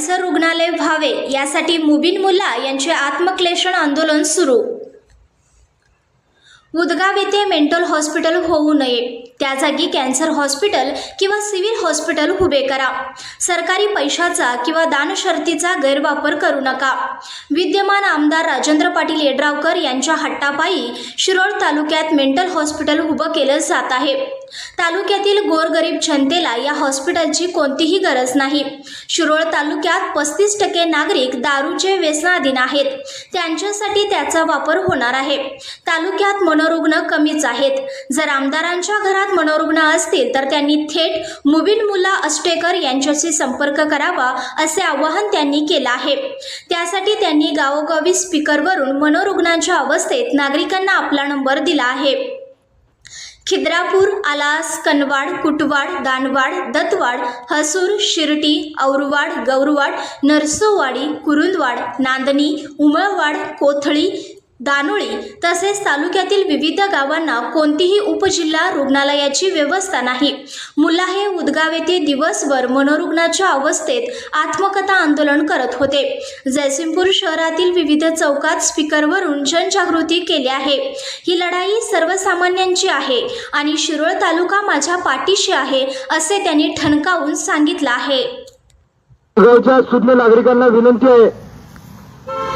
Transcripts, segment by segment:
Cancer रुग्णालय व्हावे यासाठी मुबीन मुल्ला यांचे आत्मक्लेषण आंदोलन सुरू. उदगाव येथे मेंटल हॉस्पिटल होऊ नये. त्या जागी कॅन्सर हॉस्पिटल किंवा सिव्हिल हॉस्पिटल उभे करा. सरकारी पैशाचा किंवा दानशर्तीचा गैरवापर करू नका. विद्यमान आमदार राजेंद्र पाटील येड्रावकर यांच्या हट्टापायी शिरोळ तालुक्यात मेंटल हॉस्पिटल उभं केलं जात आहे. तालुक्यातील गोरगरीब जनतेला या हॉस्पिटलची कोणतीही गरज नाही. शिरोळ तालुक्यात पस्तीस टक्के नागरिक दारूचे व्यसनाधीन आहेत. त्यांच्यासाठी त्याचा वापर होणार आहे. तालुक्यात मनोरुग्ण कमीच आहेत. जर आमदारांच्या घरात मनोरुग्ण असतील तर त्यांनी थेट मुबीन मुला अष्टेकर यांच्याशी संपर्क करावा असे आवाहन त्यांनी केलं आहे. त्यासाठी त्यांनी गावोगावी स्पीकरवरून मनोरुग्णांच्या अवस्थेत नागरिकांना आपला नंबर दिला आहे. खिद्रापूर आलास कनवाड कुटवाड दानवाड दत्तवाड हसूर शिर्टी औरवाड गौरवाड नरसोवाडी कुरुंदवाड नांदणी उमळवाड कोथळी दानोळी तसेच तालुक्यातील विविध गावांना कोणतीही उपजिल्हा रुग्णालयाची व्यवस्था नाही. मुला हे उदगाव येथे दिवसभर मनोरुग्णाच्या अवस्थेत आत्मकथा आंदोलन करत होते. जयसिंगपूर शहरातील विविध चौकात स्पीकरवरून जनजागृती केली आहे. ही लढाई सर्वसामान्यांची आहे आणि शिरोळ तालुका माझ्या पाठीशी आहे असे त्यांनी ठणकावून सांगितलं आहे. नागरिकांना विनंती आहे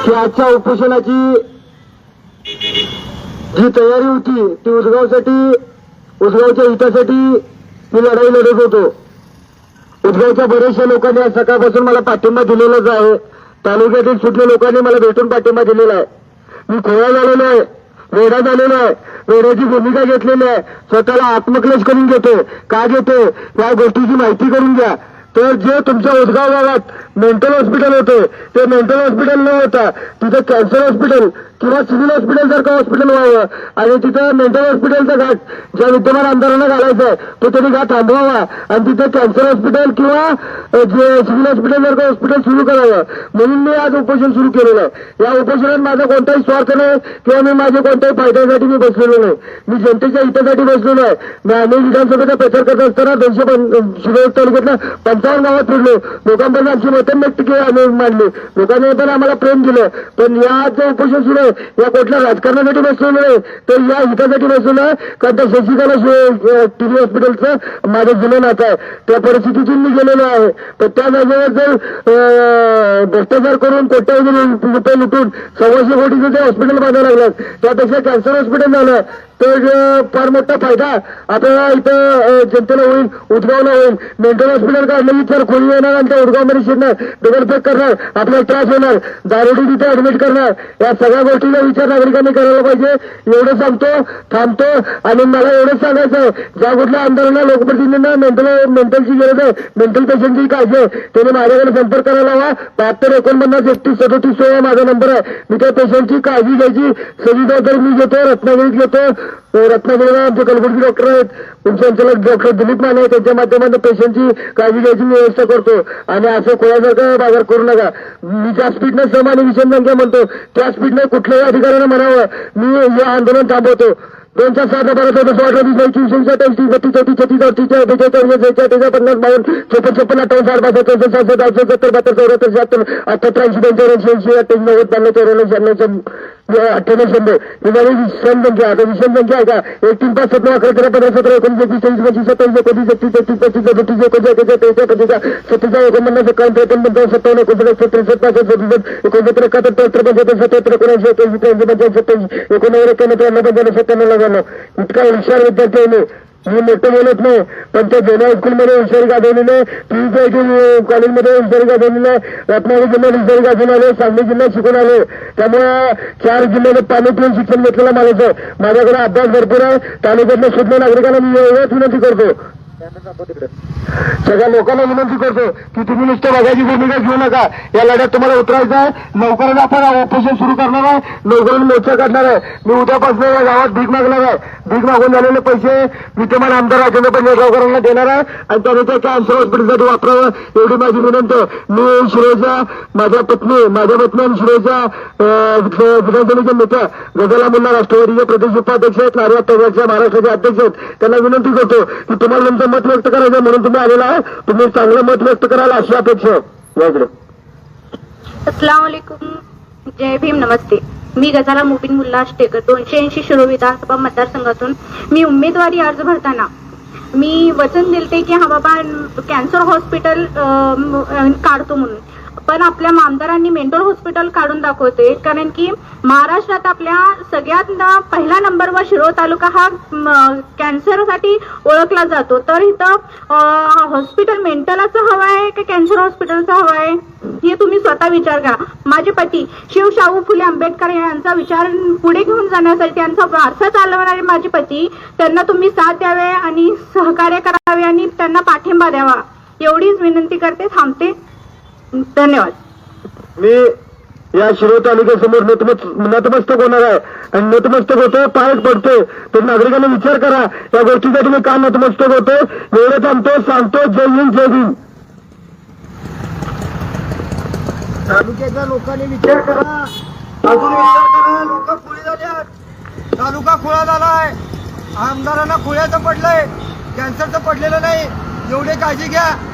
की आजच्या उपोषणाची जी तयारी होती. ती उदगावसाठी उदगावच्या हितासाठी मी लढाई लढत होतो. उदगावच्या बऱ्याचशा लोकांनी आज सकाळपासून मला पाठिंबा दिलेलाच आहे. तालुक्यातील सुज्ञ लोकांनी मला भेटून पाठिंबा दिलेला आहे. मी खोळा झालेलो आहे. वेडा झालेलो आहे. वेड्याची भूमिका घेतलेली आहे. स्वतःला आत्मक्लेश करून घेतो. का घेतो? या गोष्टीची माहिती करून घ्या. तर जे तुमच्या उदगाव गावात मेंटल हॉस्पिटल होते ते मेंटल हॉस्पिटल न होता तिथं कॅन्सर हॉस्पिटल किंवा सिव्हिल हॉस्पिटल सारखं हॉस्पिटल व्हावं. आणि तिथं मेंटल हॉस्पिटलचा घाट ज्या विद्यमान आमदारांना घालायचा आहे तो त्यांनी घाट थांबवावा. आणि तिथं कॅन्सर हॉस्पिटल किंवा सिव्हिल हॉस्पिटल सारखं हॉस्पिटल सुरू करावं. म्हणून मी आज उपोषण सुरू केलेलं आहे. या उपोषणात माझा कोणताही स्वार्थ नाही किंवा मी माझ्या कोणत्याही फायद्यासाठी मी बसलेलो नाही. मी जनतेच्या हितासाठी बसलेलो आहे. मी अनेक विधानसभेचा प्रचार करत असताना दोनशे पं- तालुक्यातल्या पंचावन्न गावात फिरलो. लोकांपर्यंत आमची मतं व्यक्त केली आम्ही मांडली. लोकांनी पण आम्हाला प्रेम दिलं. पण या आज उपोषण सुरू या कुठल्या राजकारणासाठी बसलेलो नाही? तर या हितासाठी बसलेलो आहे का त्या शशिकला टीव्ही हॉस्पिटलचं माझं जुनं नातं आहे. त्या परिस्थितीतून मी गेलेलो आहे. तर त्या जागेवर जर भ्रष्टाचार करून कोट्यावधी रुपये लुटून सव्वाशे कोटीचं ते हॉस्पिटल बांधायला लागलं त्यापेक्षा कॅन्सर हॉस्पिटल झालं. तर फार मोठा फायदा आपल्याला इथं जनतेला होईल उदगावला होईल. मेंटल हॉस्पिटल काढलं की तर कोणी येणार आणि त्या उदगावमध्ये शिरणार डबल करणार आपल्याला त्रास होणार दारोडी तिथे ऍडमिट करणार. या सगळ्या गोष्टीचा विचार नागरिकांनी करायला पाहिजे. एवढं सांगतो थांबतो आणि मला एवढंच सांगायचं आहे. ज्या कुठल्या आमदारांना लोकप्रतिनिधींना मेंटल मेंटलची गरज आहे. मेंटल पेशंटची काळजी आहे. त्याने माझ्याकडे संपर्क करायला हवा. बहात्तर एकोणपन्नास एकतीस सदोतीस सोळा माझा नंबर आहे. मी त्या पेशंटची काळजी घ्यायची. सगळी तर मी घेतो रत्नागिरीत घेतो. रत्नागिरीला आमचे कलबुर्गी डॉक्टर आहेत. संचालक डॉक्टर दिलीप माने आहेत, त्यांच्या माध्यमातून पेशंटची काळजी घ्यायची व्यवस्था करतो. आणि असं कोणासारखं बाजार करू नका. मी ज्या स्पीडनं सम आणि विषम संख्या म्हणतो त्या स्पीडनं कुठल्याही अधिकाऱ्यानं म्हणावं. मी हे आंदोलन थांबवतो. दोन चार सात बारा चौदा सोळा वीस बावीस चोवीस चोवीस बत्तीस चौतीस छत्तीस अडतीस बेचाळीस चौवीस बेचाळीस तेचाळीस पन्नास बावन्न छप्पन छप्पन अठ्ठावन्न साठ बासष्ट चौसष्ट सहासष्ट अडुसष्ट सत्तर बहात्तर चौऱ्याहत्तर शहात्तर अठ्ठ्याऐंशी ऐंशी पंच्याऐंशी ऐंशी अठ्ठ्याऐंशी नव्वद पन्नास चौऱ्याण्णव शहाण्णव अठ्ठ्याण्णव शंभर ही संख्या आता विषम संख्या आहे का एक तीन पाच सतरा अकरा तेरा पंधरा सतरा एकोणीस एकवीस चोवीस पंचवीस सत्तावीस एकोणीस एकतीस तेहतीस पस्तीस सदतीस एकोणीस एकोणीस तेवीस पंचवीस सत्तेचाळीस एकोणपन्नास एकावन्न त्रेपन्न पंचावन्न सत्तावन्न एकोणपन्नास त्रेसष्ट सदुसष्ट एकोणसत्तर एकाहत्तर त्र्याहत्तर पंच्याहत्तर सत्याहत्तर एकोणऐंशी एक्याऐंशी त्र्याऐंशी पंच्याऐंशी सत्याऐंशी एकोणनव्वद एक्क्याण्णव पंच्याण्णव सत्त्याण्णव नव्याण्णव. इतका हुशार विद्यार्थी आहे मी मोठं बोलत नाही. पण त्या जुन्या स्कूलमध्ये हुशारी गाजवलेलं आहे पीजीआयटी कॉलेजमध्ये हुशारी गाजवलेलं आहे रत्नागिरी जिल्ह्यात हुशारी गाजून आले. सांगली जिल्ह्यात शिकून आले. त्यामुळे चार जिल्ह्यात पाणी पिऊन शिक्षण घेतलेलं माझ्याचं माझ्याकडे अभ्यास भरपूर आहे. तालुक्यातल्या शुद्ध नागरिकांना मी एवढंच विनंती करतो. सगळ्या लोकांना विनंती करतो की तुम्ही नुसतं बघायची भूमिका घेऊ नका. या लढ्यात तुम्हाला उतरायचं आहे. लवकरच आपण ऑपरेशन सुरू करणार आहे. लवकरच मोर्चा काढणार आहे. मी उद्यापासून या गावात भीक मागणार आहे. भीक मागून झालेले पैसे विद्यमान आमदार राजेंद्र पंजाबरावकरांना देणार आहे. आणि त्याने कॅन्सर हॉस्पिटलसाठी वापरावं एवढी माझी विनंती मी सुरेशा माझ्या पत्नी माझ्या पत्नी आणि शिरोळच्या विधानसभेचे नेत्या गजाला मुल्ला राष्ट्रवादीचे प्रदेश उपाध्यक्ष आहेत. नारिया महाराष्ट्राचे अध्यक्ष आहेत. त्यांना विनंती करतो की तुम्हाला नंतर मत व्यक्त करायचं म्हणून तुम्ही आलेला आहे. तुम्ही चांगलं मत व्यक्त करायला अशी अपेक्षा. आहे असलामकुम जय भीम नमस्ते. मी गजाला मुबीन मुल्ला अष्टेकर दोनशे ऐंशी शिरो विधानसभा मतदारसंघातून. मी उमेदवारी अर्ज भरताना मी वचन दिलते की हा बाबा कॅन्सर हॉस्पिटल काढतो म्हणून. पण आपल्या आमदारांनी मेंटल हॉस्पिटल काढून दाखवते. कारण की महाराष्ट्रात आपल्या सगळ्यात न- पहिला नंबरवर शिरोळ तालुका हा कॅन्सरसाठी ओळखला जातो. तर इथं हॉस्पिटल मेंटलाचं हवं आहे का कॅन्सर हॉस्पिटलचं हवं आहे? हे तुम्ही स्वतः विचार करा. माझे पती शिवशाहू फुले आंबेडकर यांचा विचार पुढे घेऊन जाण्यासाठी त्यांचा वारसा चालवणारे माझे पती त्यांना तुम्ही साथ द्यावे आणि सहकार्य करावे आणि त्यांना पाठिंबा द्यावा. एवढीच विनंती करते. थांबते. धन्यवाद. मी या शिरो तालुक्यासमोर नतमस्त नतमस्तक होणार आहे. आणि नतमस्तक होतोय पायच पडतोय. तर नागरिकांनी विचार करा या गोष्टीसाठी मी का नतमस्तक होतोय? एवढं थांबतो सांगतो जय हिंद जय भीम. तालुक्याच्या लोकांनी विचार करा. अजून विचार करा लोक खुळे झाल्यात. तालुका खुळा झालाय. आमदारांना खुळ्याचं पडलंय. कॅन्सरचं पडलेलं नाही. एवढी काळजी घ्या.